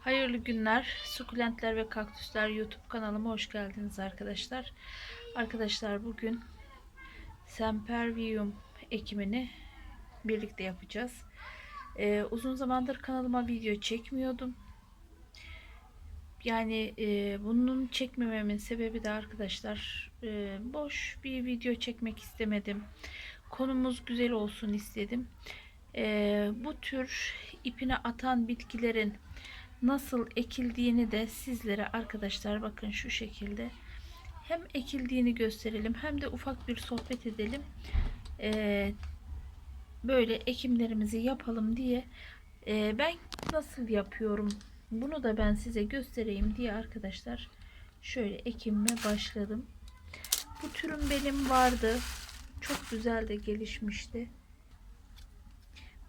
Hayırlı günler. Sukulentler ve kaktüsler YouTube kanalıma hoş geldiniz arkadaşlar. Arkadaşlar bugün Sempervium ekimini birlikte yapacağız. Ee, uzun zamandır kanalıma video çekmiyordum. Yani e, bunun çekmememin sebebi de arkadaşlar e, boş bir video çekmek istemedim. Konumuz güzel olsun istedim. E, bu tür ipine atan bitkilerin nasıl ekildiğini de sizlere arkadaşlar bakın şu şekilde hem ekildiğini gösterelim hem de ufak bir sohbet edelim. Ee, böyle ekimlerimizi yapalım diye ee, ben nasıl yapıyorum bunu da ben size göstereyim diye arkadaşlar şöyle ekimime başladım. Bu türüm benim vardı. Çok güzel de gelişmişti.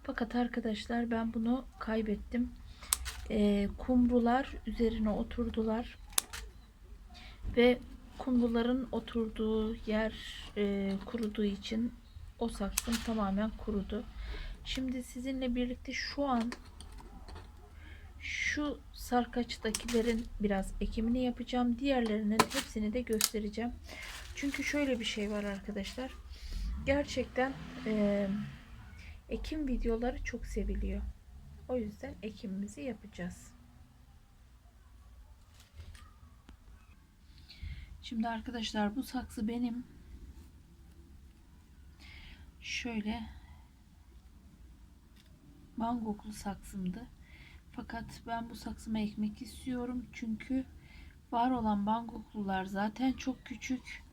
Fakat arkadaşlar ben bunu kaybettim e, kumrular üzerine oturdular ve kumruların oturduğu yer e, kuruduğu için o saksım tamamen kurudu. Şimdi sizinle birlikte şu an şu sarkaçtakilerin biraz ekimini yapacağım. Diğerlerinin hepsini de göstereceğim. Çünkü şöyle bir şey var arkadaşlar. Gerçekten e, ekim videoları çok seviliyor. O yüzden ekimimizi yapacağız. Şimdi arkadaşlar bu saksı benim şöyle mangoklu saksımdı. Fakat ben bu saksıma ekmek istiyorum. Çünkü var olan bangoklular zaten çok küçük.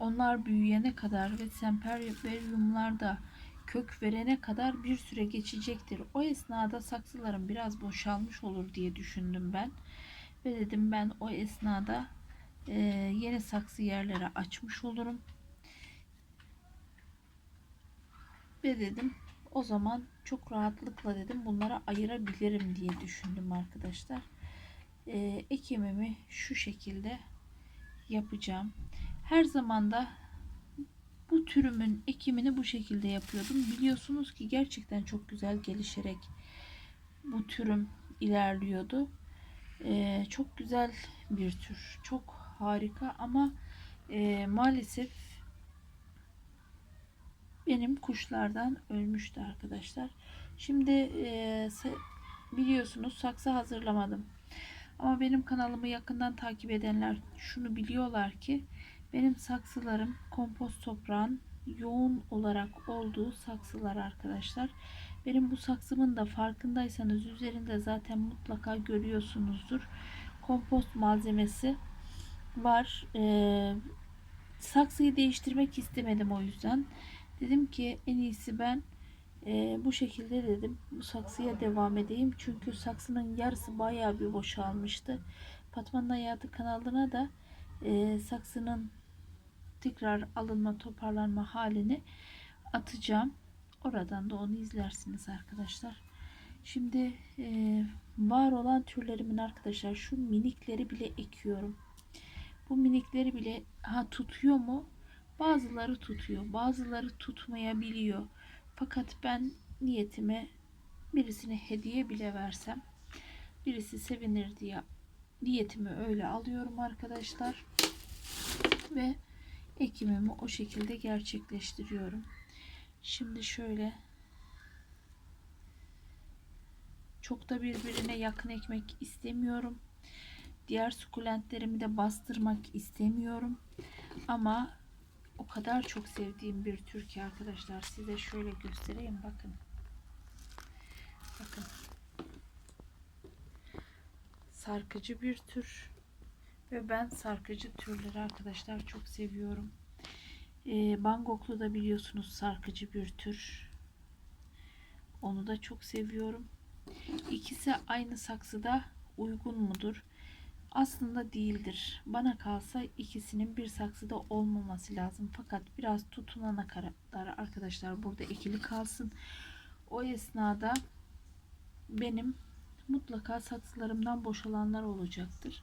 Onlar büyüyene kadar ve semperyumlar da kök verene kadar bir süre geçecektir. O esnada saksılarım biraz boşalmış olur diye düşündüm ben. Ve dedim ben o esnada e, yeni saksı yerlere açmış olurum. Ve dedim o zaman çok rahatlıkla dedim bunlara ayırabilirim diye düşündüm arkadaşlar. E, ekimimi şu şekilde yapacağım. Her zaman da bu türümün ekimini bu şekilde yapıyordum. Biliyorsunuz ki gerçekten çok güzel gelişerek bu türüm ilerliyordu. Ee, çok güzel bir tür. Çok harika ama e, maalesef benim kuşlardan ölmüştü arkadaşlar. Şimdi e, biliyorsunuz saksı hazırlamadım. Ama benim kanalımı yakından takip edenler şunu biliyorlar ki benim saksılarım kompost toprağın yoğun olarak olduğu saksılar arkadaşlar. Benim bu saksımın da farkındaysanız üzerinde zaten mutlaka görüyorsunuzdur. Kompost malzemesi var. Ee, saksıyı değiştirmek istemedim o yüzden. Dedim ki en iyisi ben e, bu şekilde dedim bu saksıya devam edeyim. Çünkü saksının yarısı bayağı bir boşalmıştı. Fatma'nın Hayatı kanalına da e, saksının tekrar alınma toparlanma halini atacağım. Oradan da onu izlersiniz arkadaşlar. Şimdi e, var olan türlerimin arkadaşlar şu minikleri bile ekiyorum. Bu minikleri bile ha tutuyor mu? Bazıları tutuyor, bazıları tutmayabiliyor. Fakat ben niyetime birisine hediye bile versem birisi sevinir diye niyetimi öyle alıyorum arkadaşlar. Ve ekimimi o şekilde gerçekleştiriyorum. Şimdi şöyle çok da birbirine yakın ekmek istemiyorum. Diğer sukulentlerimi de bastırmak istemiyorum. Ama o kadar çok sevdiğim bir tür ki arkadaşlar size şöyle göstereyim bakın. Bakın. Sarkıcı bir tür. Ve ben sarkıcı türleri arkadaşlar çok seviyorum. Ee, Bangoklu da biliyorsunuz sarkıcı bir tür. Onu da çok seviyorum. İkisi aynı saksıda uygun mudur? Aslında değildir. Bana kalsa ikisinin bir saksıda olmaması lazım. Fakat biraz tutunana kadar arkadaşlar burada ikili kalsın. O esnada benim mutlaka saksılarımdan boşalanlar olacaktır.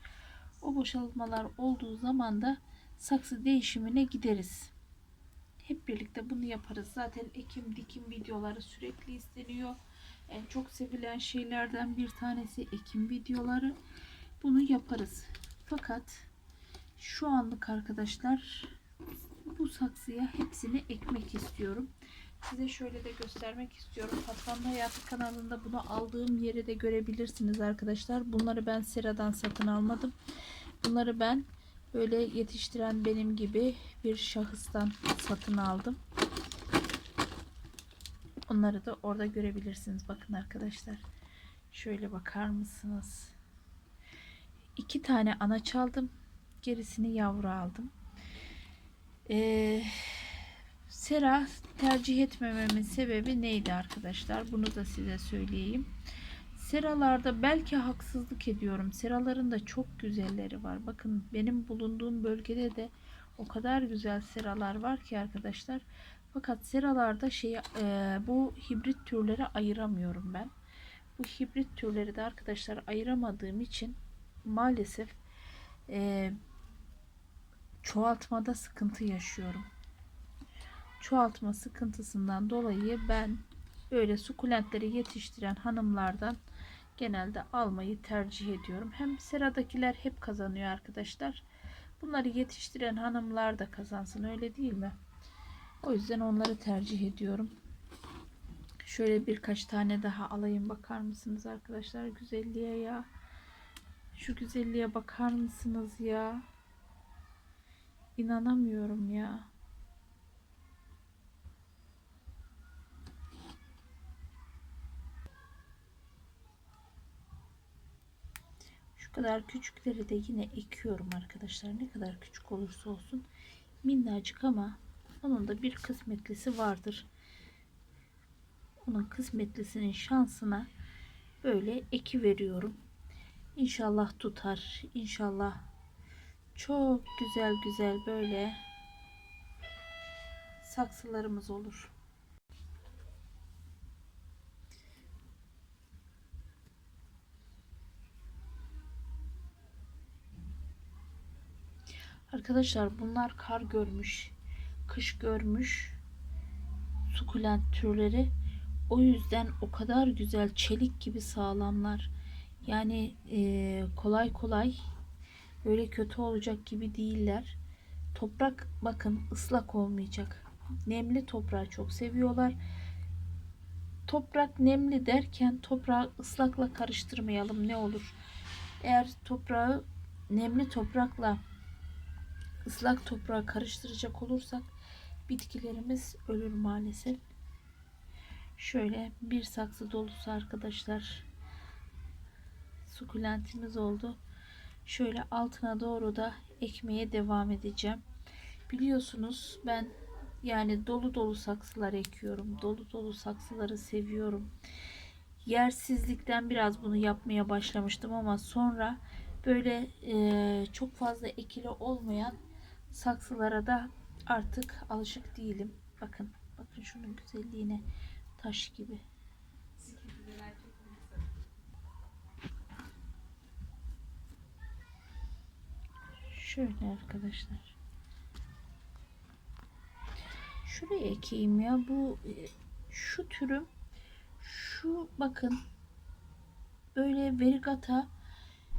O boşaltmalar olduğu zaman da saksı değişimine gideriz. Hep birlikte bunu yaparız. Zaten ekim dikim videoları sürekli isteniyor. En çok sevilen şeylerden bir tanesi ekim videoları. Bunu yaparız. Fakat şu anlık arkadaşlar bu saksıya hepsini ekmek istiyorum. Size şöyle de göstermek istiyorum. Patronlu Hayatı kanalında bunu aldığım yeri de görebilirsiniz arkadaşlar. Bunları ben Sera'dan satın almadım. Bunları ben böyle yetiştiren benim gibi bir şahıstan satın aldım. Onları da orada görebilirsiniz. Bakın arkadaşlar. Şöyle bakar mısınız? İki tane ana çaldım. Gerisini yavru aldım. Ee, Sera tercih etmememin sebebi neydi arkadaşlar? Bunu da size söyleyeyim. Seralarda belki haksızlık ediyorum. Seraların da çok güzelleri var. Bakın benim bulunduğum bölgede de o kadar güzel seralar var ki arkadaşlar. Fakat seralarda şey e, bu hibrit türleri ayıramıyorum ben. Bu hibrit türleri de arkadaşlar ayıramadığım için maalesef e, çoğaltmada sıkıntı yaşıyorum. Çoğaltma sıkıntısından dolayı ben böyle sukulentleri yetiştiren hanımlardan genelde almayı tercih ediyorum. Hem seradakiler hep kazanıyor arkadaşlar. Bunları yetiştiren hanımlar da kazansın öyle değil mi? O yüzden onları tercih ediyorum. Şöyle birkaç tane daha alayım bakar mısınız arkadaşlar güzelliğe ya. Şu güzelliğe bakar mısınız ya? İnanamıyorum ya. Kadar küçükleri de yine ekiyorum arkadaşlar. Ne kadar küçük olursa olsun minnacık ama onun da bir kısmetlisi vardır. Onun kısmetlisinin şansına böyle eki veriyorum. İnşallah tutar. İnşallah çok güzel güzel böyle saksılarımız olur. Arkadaşlar bunlar kar görmüş, kış görmüş sukulent türleri. O yüzden o kadar güzel çelik gibi sağlamlar. Yani e, kolay kolay öyle kötü olacak gibi değiller. Toprak bakın ıslak olmayacak. Nemli toprağı çok seviyorlar. Toprak nemli derken toprağı ıslakla karıştırmayalım ne olur. Eğer toprağı nemli toprakla ıslak toprağı karıştıracak olursak bitkilerimiz ölür maalesef. Şöyle bir saksı dolusu arkadaşlar sukulentimiz oldu. Şöyle altına doğru da ekmeye devam edeceğim. Biliyorsunuz ben yani dolu dolu saksılar ekiyorum. Dolu dolu saksıları seviyorum. Yersizlikten biraz bunu yapmaya başlamıştım ama sonra böyle e, çok fazla ekili olmayan saksılara da artık alışık değilim. Bakın, bakın şunun güzelliğine taş gibi. Şöyle arkadaşlar. Şuraya ekeyim ya. Bu e, şu türüm şu bakın böyle verigata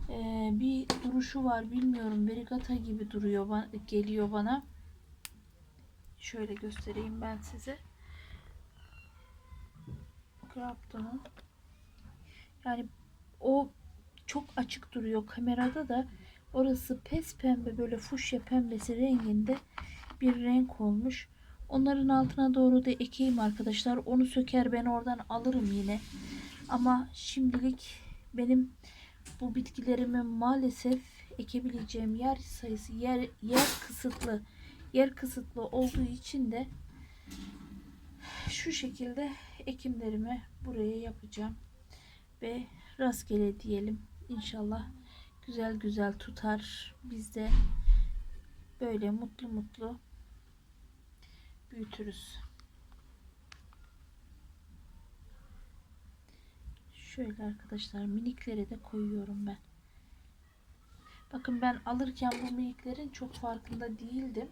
e, bir duruşu var bilmiyorum. Verigata gibi duruyor ba- geliyor bana. Şöyle göstereyim ben size. Grapton'un yani o çok açık duruyor kamerada da. Orası pes pembe böyle fuşya pembesi renginde bir renk olmuş. Onların altına doğru da ekeyim arkadaşlar. Onu söker ben oradan alırım yine. Ama şimdilik benim bu bitkilerimi maalesef ekebileceğim yer sayısı yer yer kısıtlı yer kısıtlı olduğu için de şu şekilde ekimlerimi buraya yapacağım ve rastgele diyelim inşallah güzel güzel tutar biz de böyle mutlu mutlu büyütürüz. Şöyle arkadaşlar minikleri de koyuyorum ben. Bakın ben alırken bu miniklerin çok farkında değildim.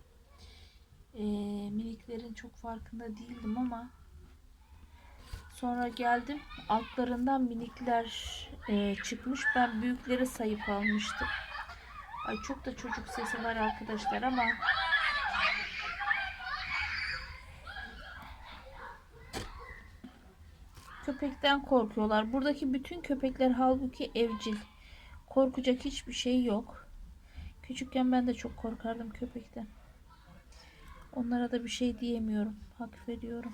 Ee, miniklerin çok farkında değildim ama Sonra geldim. Altlarından minikler e, çıkmış. Ben büyükleri sayıp almıştım. Ay çok da çocuk sesi var arkadaşlar ama köpekten korkuyorlar. Buradaki bütün köpekler halbuki evcil. Korkacak hiçbir şey yok. Küçükken ben de çok korkardım köpekten. Onlara da bir şey diyemiyorum. Hak veriyorum.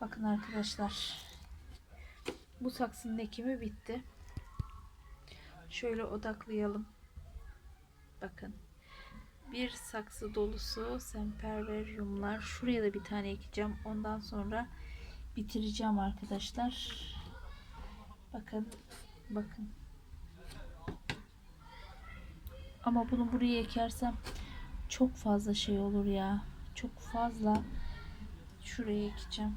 Bakın arkadaşlar. Bu saksının ekimi bitti. Şöyle odaklayalım. Bakın. Bir saksı dolusu semperveryumlar. Şuraya da bir tane ekeceğim. Ondan sonra bitireceğim arkadaşlar. Bakın. Bakın. Ama bunu buraya ekersem çok fazla şey olur ya. Çok fazla şuraya ekeceğim.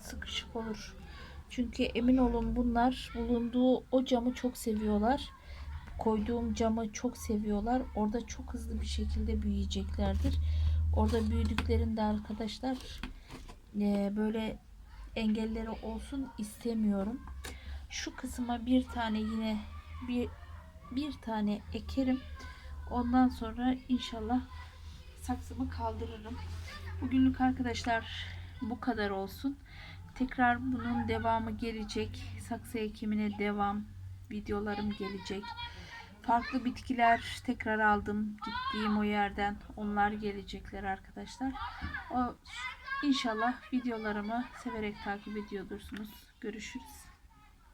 Sıkışık olur. Çünkü emin olun bunlar bulunduğu o camı çok seviyorlar. Koyduğum camı çok seviyorlar. Orada çok hızlı bir şekilde büyüyeceklerdir. Orada büyüdüklerinde arkadaşlar e, böyle engelleri olsun istemiyorum. Şu kısma bir tane yine bir bir tane ekerim. Ondan sonra inşallah saksımı kaldırırım. Bugünlük arkadaşlar bu kadar olsun. Tekrar bunun devamı gelecek. Saksı ekimine devam videolarım gelecek. Farklı bitkiler tekrar aldım. Gittiğim o yerden onlar gelecekler arkadaşlar. O inşallah videolarımı severek takip ediyordursunuz. Görüşürüz.